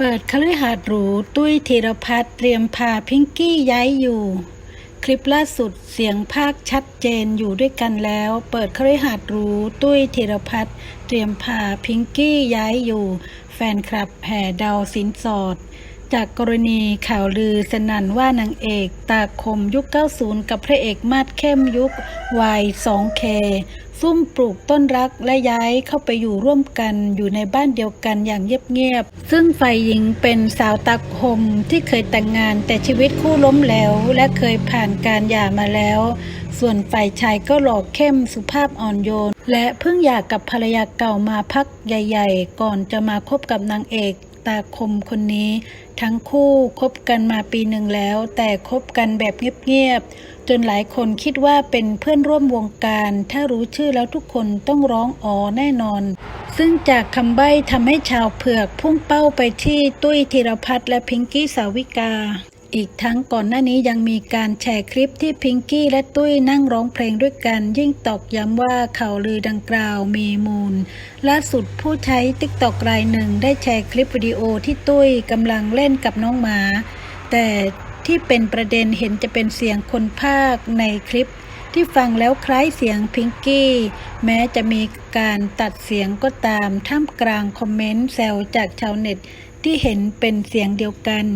เปิดคฤหาสน์หรู ตุ้ยธีรพัฒน์เตรียมพาพิงกี้ย้ายอยู่ คลิปล่าสุดเสียงภาคชัดเจนอยู่ด้วยกันแล้ว เปิดคฤหาสน์หรู ตุ้ยธีรพัฒน์เตรียมพาพิงกี้ย้ายอยู่ แฟนคลับแห่เดาสินสอด จากกรณีข่าวลือสนั่นว่านางเอกตาคมยุค 90 กับพระเอกมาดเข้มยุควัย 2K ซุ่มปลูกต้นรักและย้ายเข้าไปอยู่ร่วมกันอยู่ในบ้านเดียวกันอย่างเงียบๆ ซึ่งฝ่ายหญิงเป็นสาวตาคมที่เคยแต่งงานแต่ชีวิตคู่ล้มเหลวและเคยผ่านการหย่ามาแล้ว ส่วนฝ่ายชายก็หล่อเข้มสุภาพอ่อนโยน และเพิ่งหย่ากับภรรยาเก่ามาพักใหญ่ ๆ ก่อนจะมาคบกับนางเอก ตาคมคนนี้ ทั้งคู่คบกันมาปีหนึ่งแล้ว แต่คบกันแบบเงียบๆจนหลายคนคิดว่าเป็นเพื่อนร่วมวงการ ถ้ารู้ชื่อแล้วทุกคนต้องร้องอ๋อแน่นอน ซึ่งจากคำใบ้ทำให้ชาวเผือกพุ่งเป้าไปที่ตุ้ยธีรพัฒน์และพิงกี้สาวิกา อีกทั้งก่อนหน้านี้ยังมีการแชร์คลิปที่พิงกี้และตุ้ยนั่งร้องเพลงด้วยกัน ยิ่งตอกย้ำว่าข่าวลือดังกล่าวมีมูล ล่าสุดผู้ใช้ติ๊กตอกรายหนึ่งได้แชร์คลิปวิดีโอที่ตุ้ยกำลังเล่นกับน้องหมา แต่ที่เป็นประเด็นเห็นจะเป็นเสียงคนภาคในคลิปที่ฟังแล้วคล้ายเสียงพิงกี้ แม้จะมีการตัดเสียงก็ตามท่ามกลางคอมเมนต์แซวจากชาวเน็ตที่เห็นเป็นเสียงเดียวกัน